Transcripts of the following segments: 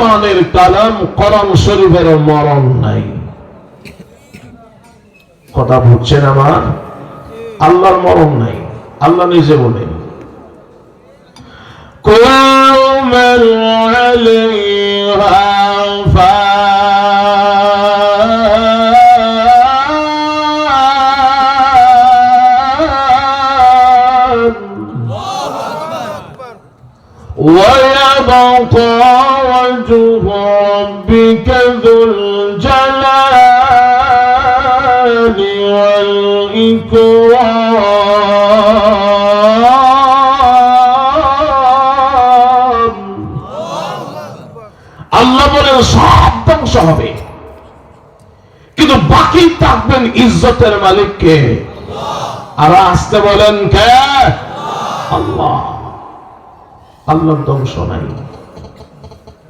জবানের কালাম করম শরীফের মরণ নাই কথা বুঝছেন আমার আল্লাহর মরণ নাই আল্লাহ নিজে বলেন كل من عليها فان ويبقى وجه ربك ذو الجلال والإكرام আল্লাহ বলেন সব ধ্বংস হবে কিন্তু বাকি থাকবেন ইজ্জতের মালিককে আর আসতে বলেন কে আল্লাহ আল্লাহর ধ্বংস নাই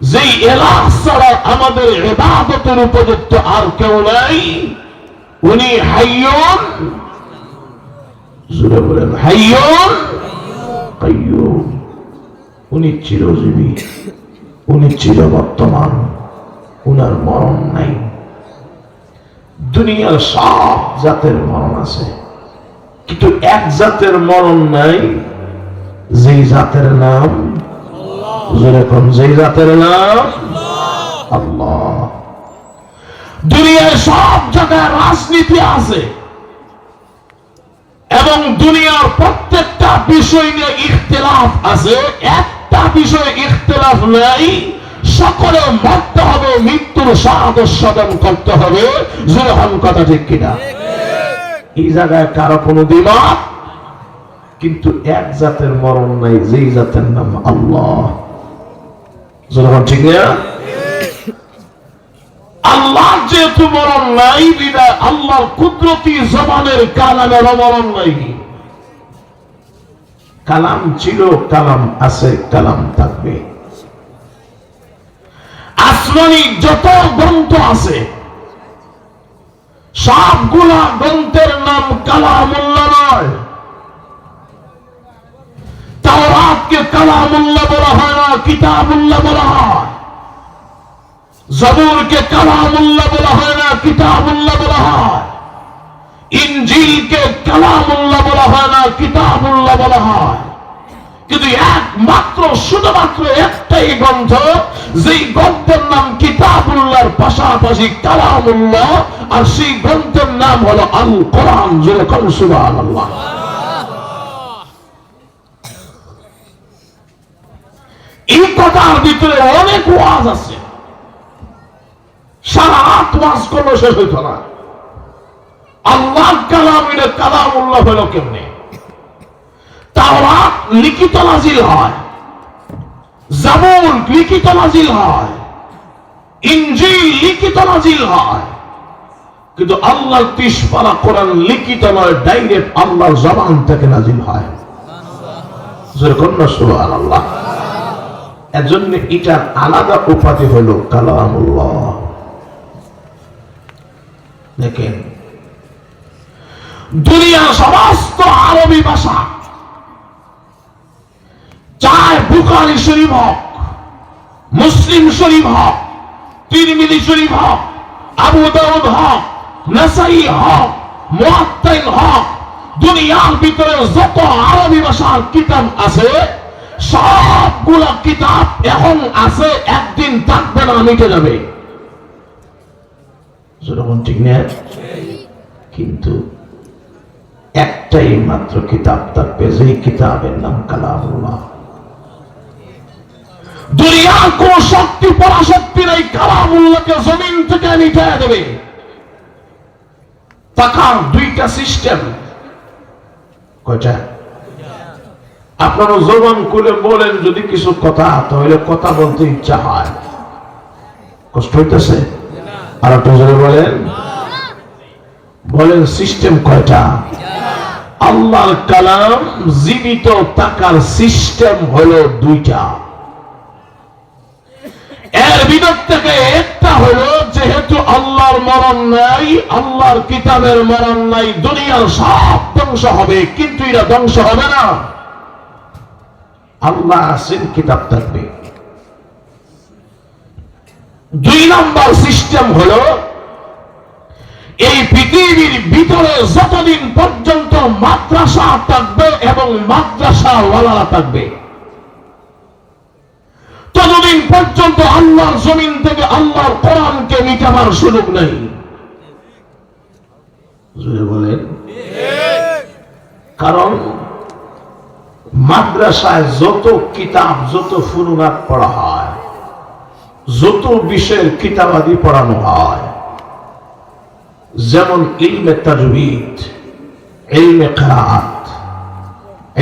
যেই এলাহ ছাড়া আমাদের ইবাদতের উপযুক্ত আর কেউ নাই, উনি হাইয়ুন জুড়ে বলেন হাইয়ুন কাইয়ুম উনি চিরজীবী, উনি চির বর্তমান উনার মরণ নাই। দুনিয়ার সব জাতের মরণ আছে। কিন্তু এক জাতের মরণ নাই, যেই জাতের নাম দুনিয়ায় সব জায়গায় রাজনীতি আছে এবং দুনিয়ার প্রত্যেকটা বিষয় নিয়ে ইখতিলাফ আছে। একটা বিষয়ে ইখতিলাফ নাই সকলে মরতে হবে, মৃত্যুর সাহায্য করতে হবে। যেরকম কথা ঠিক কিনা? এই জায়গায় কারও কোনো দিমাগ কিন্তু এক জাতের মরণ নাই, যেই জাতের নাম আল্লাহ। ঠিক না? আল্লাহ নাই, বিদায় আল্লাহর কুদরতি নাই। কালাম ছিল, কালাম আছে, কালাম থাকবে। আসমানি যত গ্রন্থ আছে, সবগুলা গ্রন্থের নাম কালামুল্লাহ নয় তাওরাতকে কালামুল্লাহ বলা হয় না, কিতাবুল্লাহ বলা হয়। জবুরকে কালামুল্লাহ বলা হয় না, কিতাবুল্লাহ বলা হয়। ইনজিলকে কালামুল্লাহ বলা হয় না, কিতাবুল্লাহ বলা হয়। কিন্তু একমাত্র, শুধুমাত্র একটাই গ্রন্থ, যেই গ্রন্থের নাম কিতাবুল্লাহর পাশাপাশি কালামুল্লাহ, আর সেই গ্রন্থের নাম হলো আল কোরআন যেরকম সুবহানাল্লাহ। এই কথার ভিতরে অনেক ওয়াজ আছে। সারা রাত ওয়াজ করলে শেষ হইত না। আল্লাহ কালাম কালাম উল্লাহ হলো কেমনে? তাওরাত লিখিত নাজিল হয়। জাবুর লিখিত নাজিল হয়। ইঞ্জিল লিখিত নাজিল হয়। কিন্তু আল্লাহর তিসপালা কোরআন লিখিত নয়, ডাইরেক্ট আল্লাহর জবান থেকে নাজিল হয়। যেরকম না সুবহান আল্লাহ এজন্য এটার আলাদা উপাধি হলো কালামুল্লাহ। দেখেন। দুনিয়ার সমস্ত আরবি ভাষা চায় বুখারি শরীফ হক, মুসলিম শরীফ হক, তিরমিজি শরীফ হক, আবু দাউদ হক, নাসাই হক মুআত্তাইন হক, দুনিয়ার ভিতরে যত আরবি ভাষার কিতাব আছে সবগুলা কিতাব এখন আছে, একদিন থাকবে না, মিটে যাবে। ঠিক না? কিন্তু একটাই মাত্র কিতাব থাকবে যেই কিতাবের নাম কালামুল্লাহ। দুনিয়ার কোন শক্তি নেই জমিন থেকে দেবে। টাকার দুইটা সিস্টেম কয়টা? আপনারা জবান করে বলেন, যদি কিছু কথা, তাহলে কথা বলতে ইচ্ছা হয়। কষ্ট হইতেছে? আর একটু জোরে বলেন। বলেন সিস্টেম কয়টা? আল্লাহর কালাম জীবিত থাকার সিস্টেম হলো দুইটা। এর ভিতর থেকে একটা হলো, যেহেতু আল্লাহর মরণ নাই, আল্লাহর কিতাবের মরণ নাই, দুনিয়ার সব ধ্বংস হবে, কিন্তু এরা ধ্বংস হবে না। আল্লাহ আছেন কিতাব থাকবে। দুই নম্বর সিস্টেম হলো এই পৃথিবীর ভিতরে যতদিন পর্যন্ত মাদ্রাসা থাকবে এবং মাদ্রাসা ওয়ালারা থাকবে ততদিন পর্যন্ত আল্লাহর জমিন থেকে আল্লাহর কোরআনকে মিটাবার সুযোগ নেই। বলেন। কারণ মাদ্রাসায় যত কিতাব, যত ফুরুনাত পড়া হয়, যত বিষয়ের কিতাবাদি পড়ানো হয়, যেমন ইলমে তাজবিদ, ইলমে কেরাত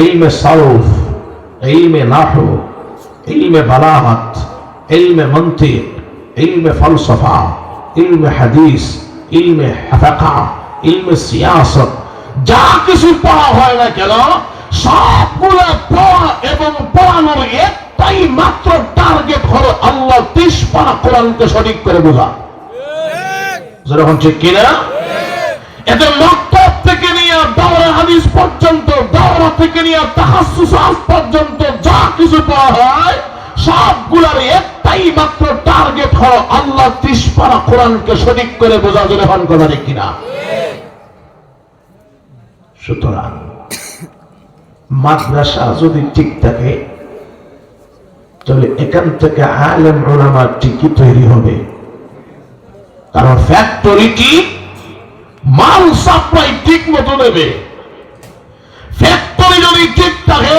ইলমে সাউফ, ইলমে নাহু ইলমে বালাহাত ইলমে মন্তিক ইলমে ফলসফা, ইলমে হাদিস, ইলমে হাফাকা, ইলমে সিয়াসত। যা কিছু পড়া হয় না কেন সবগুলো পড়া এবং পড়ানোর একটাই মাত্র টার্গেট হলো আল্লাহ তিস কোরআনকে সঠিক করে বোঝা। যেরকম ঠিক কিনা? এতে মক্তব থেকে নিয়ে দাওরা হাদিস পর্যন্ত, দাওরা থেকে নিয়ে তাহাসসুস আজ পর্যন্ত যা কিছু পড়া হয় সবগুলার একটাই মাত্র টার্গেট হলো আল্লাহ তিসপারা কোরআনকে সঠিক করে বোঝা। হন কথা ঠিক কিনা? সুতরাং মাদ্রাসা যদি ঠিক থাকে, তাহলে এখান থেকে আলেম ওলামা ঠিকই তৈরি হবে। কারণ ফ্যাক্টরিটি মাল সাপ্লাই ঠিক মতো দেবে। ফ্যাক্টরি যদি ঠিক থাকে,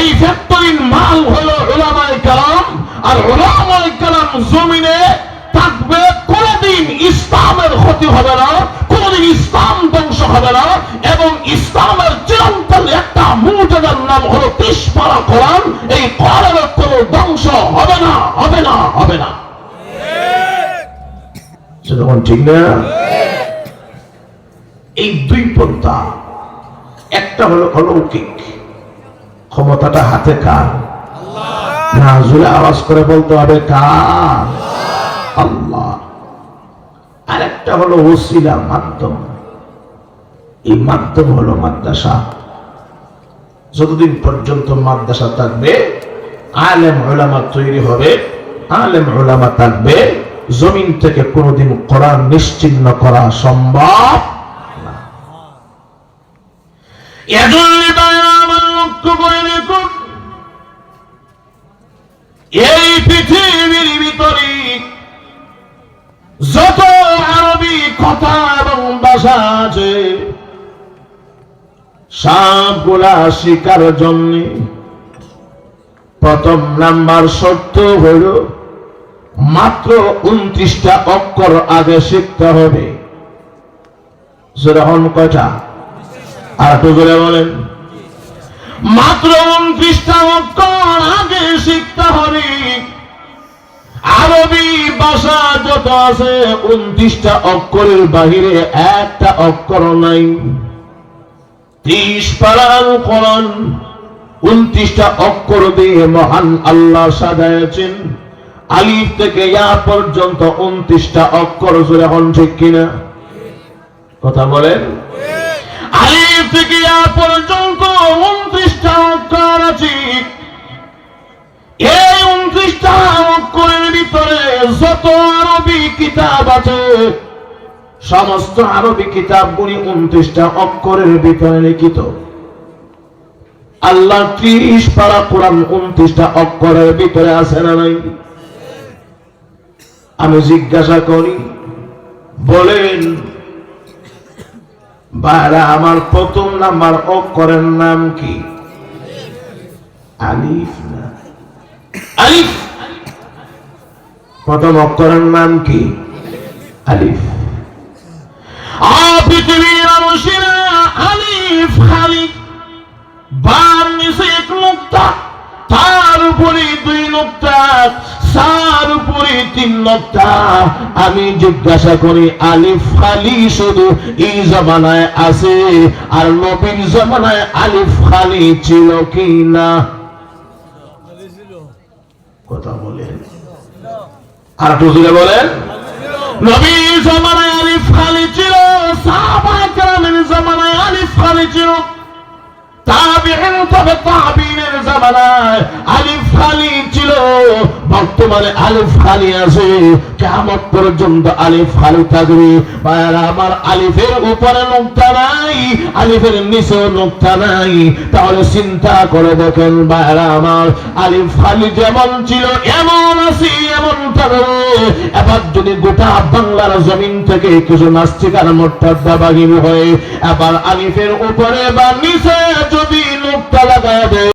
এই ফ্যাক্টরির মাল হলো ওলামায় কালাম আর ওলামায় কালাম জমিনে থাকবে কোনদিন ইসলামের ক্ষতি হবে না। নাম হলো তিসপাড়া কোরআন। এই কোরআনের কোনো ধ্বংস হবে না হবে না হবে না। সেরকম ঠিক না? এই দুই পন্থা, একটা হলো অলৌকিক, ক্ষমতাটা হাতে কার? না আওয়াজ করে বলতে হবে কার? আল্লাহ। আর একটা হলো ওসিলা মাধ্যম। এই মাধ্যম হলো মাদ্রাসা। যতদিন পর্যন্ত মাদ্রাসা থাকবে, আলেম ওলামা তৈরি হবে, আলেম ওলামা থাকবে, জমিন থেকে কোনোদিন কোরআন নিশ্চিন্ন করা সম্ভব করে এই পৃথিবীর ভিতরে যত আরবি কথা এবং ভাষা আছে সবগুলা শিকার জন্য। প্রথম নাম্বার শর্ত হল মাত্র উনত্রিশটা অক্ষর আগে শিখতে হবে। যেরকম কয়টা? আর একটু বলেন। মাত্র উনত্রিশটা অক্ষর আগে শিখতে হবে। আরবি ভাষা যত আছে, উনত্রিশটা অক্ষরের বাহিরে একটা অক্ষর নাই। ত্রিশ পারাল কোরআন, উনত্রিশটা অক্ষর দিয়ে মহান আল্লাহ সাজাইছেন আলিফ থেকে ইয়া পর্যন্ত উনত্রিশটা অক্ষর জোরে হন ঠিক কিনা? কথা বলেন? আলিফ থেকে ইয়া পর্যন্ত উনত্রিশটা অক্ষর আছে। এই উনত্রিশটা অক্ষরের ভিতরে যত আরবি কিতাব আছে সমস্ত আরবি কিতাবগুলি উনত্রিশটা অক্ষরের ভিতরে লিখিত। আল্লাহ ত্রিশ পারা কোরআন উনত্রিশটা অক্ষরের ভিতরে আছে না নাই? আমি জিজ্ঞাসা করি, বলেন বারা আমার প্রথম নাম্বার অক্ষরের নাম কি? আলিফ না? আলিফ! প্রথম অক্ষরের নাম কি? আলিফ। পৃথিবীর মানুষেরা আলিফ খালি নিচে এক তার উপরে দুই উপরে তিন আমি জিজ্ঞাসা করি, আলিফ খালি শুধু এই জমানায় আছে? আর নবীর জমানায় আলিফ খালি ছিল কি না? কথা বলেন। আর একটু বলেন। নবীর জমানায় আলিফ খালি ছিল সাহাবা কেরামের জমানায় আলিফ খালি ছিল তাবিঈন তবে তাবিঈনের জামানায় আলিফ খালি ছিল। বর্তমানে আলিফ খালি আছে। কিয়ামত পর্যন্ত আলিফ খালি থাকবে। আমার আলিফের উপরে নোক্তা নাই, আলিফের নিচেও নোক্তা নাই। তাহলে চিন্তা করে দেখেন ভাইয়ারা, আমার আলিফ খালি যেমন ছিল, এমন আছে এমন থাকবে এবার যদি গোটা বাংলার জমিন থেকে কিছু নাস্তিক আর মোট্টাদা বাগির হয়ে, এবার আলিফের উপরে বা নিচে যদি নোক্তা লাগায় দেয়